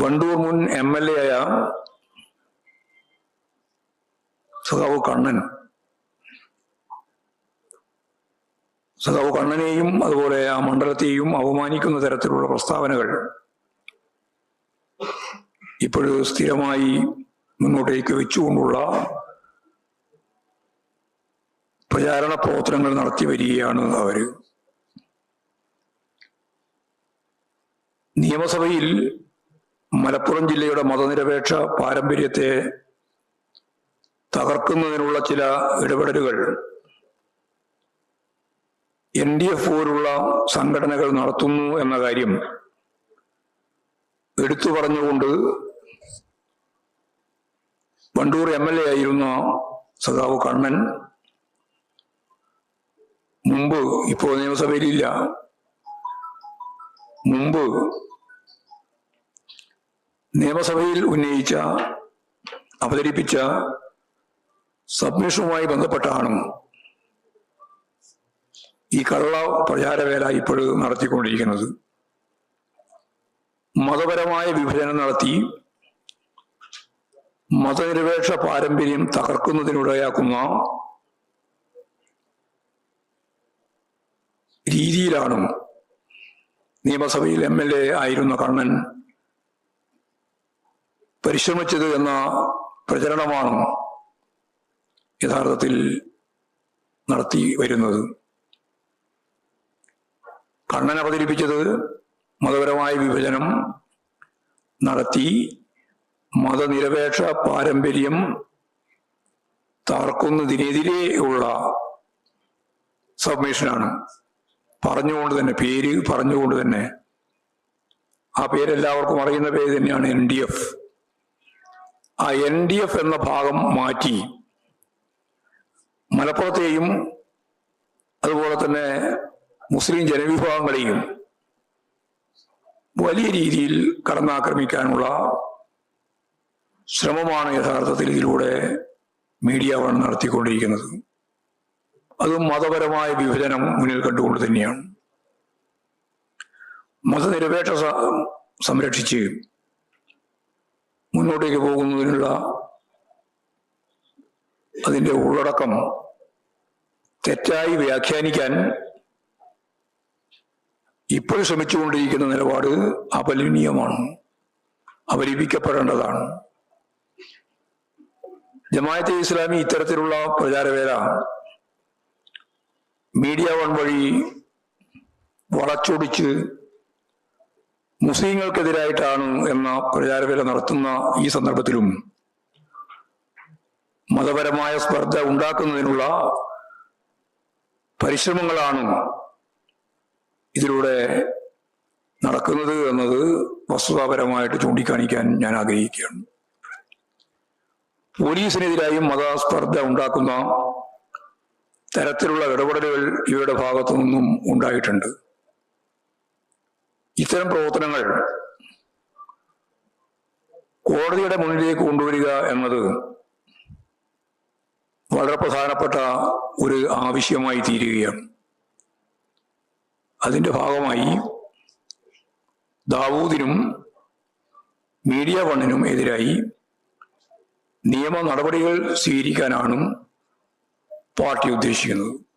വണ്ടൂർ മുൻ M L A ആയ സഖാവ് കണ്ണൻ. സഖാവ് കണ്ണനെയും അതുപോലെ ആ മണ്ഡലത്തെയും അവമാനിക്കുന്ന തരത്തിലുള്ള പ്രസ്താവനകൾ ഇപ്പോഴും സ്ഥിരമായി മുന്നോട്ടേക്ക് വെച്ചുകൊണ്ടുള്ള പ്രചാരണ പ്രവർത്തനങ്ങൾ നടത്തി വരികയാണ് അവർ. നിയമസഭയിൽ മലപ്പുറം ജില്ലയുടെ മതനിരപേക്ഷ പാരമ്പര്യത്തെ തകർക്കുന്നതിനുള്ള ചില ഇടപെടലുകൾ. എൻ ഡി എഫ് പോലുള്ള സംഘടനകൾ നടത്തുന്നു എന്ന കാര്യം എടുത്തു പറഞ്ഞുകൊണ്ട് വണ്ടൂർ എം എൽ എ ആയിരുന്ന സഖാവ് കണ്ണൻ മുമ്പ് ഇപ്പോൾ നിയമസഭയിലില്ല. മുമ്പ് നിയമസഭയിൽ ഉന്നയിച്ച അവതരിപ്പിച്ച സബ്മിഷനുമായി ബന്ധപ്പെട്ടാണ് ഈ കള്ള പ്രചാരവേല ഇപ്പോൾ നടത്തിക്കൊണ്ടിരിക്കുന്നത്. മതപരമായ വിഭജനം നടത്തി മതനിരപേക്ഷ പാരമ്പര്യം തകർക്കുന്നതിനിടയാക്കുന്ന രീതിയിലാണ് നിയമസഭയിൽ എം എൽ എ ആയിരുന്ന കണ്ണൻ പരിശ്രമിച്ചത് എന്ന പ്രചരണമാണ് യഥാർത്ഥത്തിൽ നടത്തി വരുന്നത്. കണ്ണൻ അവതരിപ്പിച്ചത് മതപരമായ വിഭജനം നടത്തി മതനിരപേക്ഷ പാരമ്പര്യം തകർക്കുന്നതിനെതിരെ ഉള്ള സബ്മിഷനാണ്. പറഞ്ഞുകൊണ്ട് തന്നെ പേര് പറഞ്ഞുകൊണ്ട് തന്നെ ആ പേരെല്ലാവർക്കും അറിയുന്ന പേര് തന്നെയാണ് എൻ ഡി എഫ്. ആ എൻ ഡി എഫ് എന്ന ഭാഗം മാറ്റി മലപ്പുറത്തെയും അതുപോലെ തന്നെ മുസ്ലിം ജനവിഭാഗങ്ങളെയും വലിയ രീതിയിൽ കടന്നാക്രമിക്കാനുള്ള ശ്രമമാണ് യഥാർത്ഥത്തിൽ ഇതിലൂടെ മീഡിയ വൺ നടത്തിക്കൊണ്ടിരിക്കുന്നത്. അതും മതപരമായ വിഭജനം മുന്നിൽ കണ്ടുകൊണ്ട് തന്നെയാണ്. മതനിരപേക്ഷ സംരക്ഷിച്ചു മുന്നോട്ടേക്ക് പോകുന്നതിനുള്ള അതിന്റെ ഉള്ളടക്കം തെറ്റായി വ്യാഖ്യാനിക്കാൻ ഇപ്പോൾ ശ്രമിച്ചുകൊണ്ടിരിക്കുന്ന നിലപാട് അപലപനീയമാണ് അപലപിക്കപ്പെടേണ്ടതാണ്. ജമാഅത്തെ ഇസ്ലാമി ഇത്തരത്തിലുള്ള പ്രചാരവേല മീഡിയ വൺ വഴി വളച്ചൊടിച്ച് മുസ്ലിങ്ങൾക്കെതിരായിട്ടാണ് എന്ന പ്രചാരവേല നടത്തുന്ന ഈ സന്ദർഭത്തിലും മതപരമായ സ്പർദ്ധ ഉണ്ടാക്കുന്നതിനുള്ള പരിശ്രമങ്ങളാണ് ഇതിലൂടെ നടക്കുന്നത് എന്നത് വസ്തുതാപരമായിട്ട് ചൂണ്ടിക്കാണിക്കാൻ ഞാൻ ആഗ്രഹിക്കുകയാണ്. പോലീസിനെതിരായും മതസ്പർദ്ധ ഉണ്ടാക്കുന്ന തരത്തിലുള്ള ഇടപെടലുകൾ ഇവരുടെ ഭാഗത്തു നിന്നും ഉണ്ടായിട്ടുണ്ട്. ഇത്തരം പ്രവർത്തനങ്ങൾ കോടതിയുടെ മുന്നിലേക്ക് കൊണ്ടുവരിക എന്നത് വളരെ പ്രധാനപ്പെട്ട ഒരു ആവശ്യമായി തീരുകയാണ്. അതിന്റെ ഭാഗമായി ദാവൂദിനും മീഡിയ വണ്ണിനും എതിരായി നിയമ നടപടികൾ സ്വീകരിക്കാനാണ് പാർട്ടി ഉദ്ദേശിക്കുന്നത്.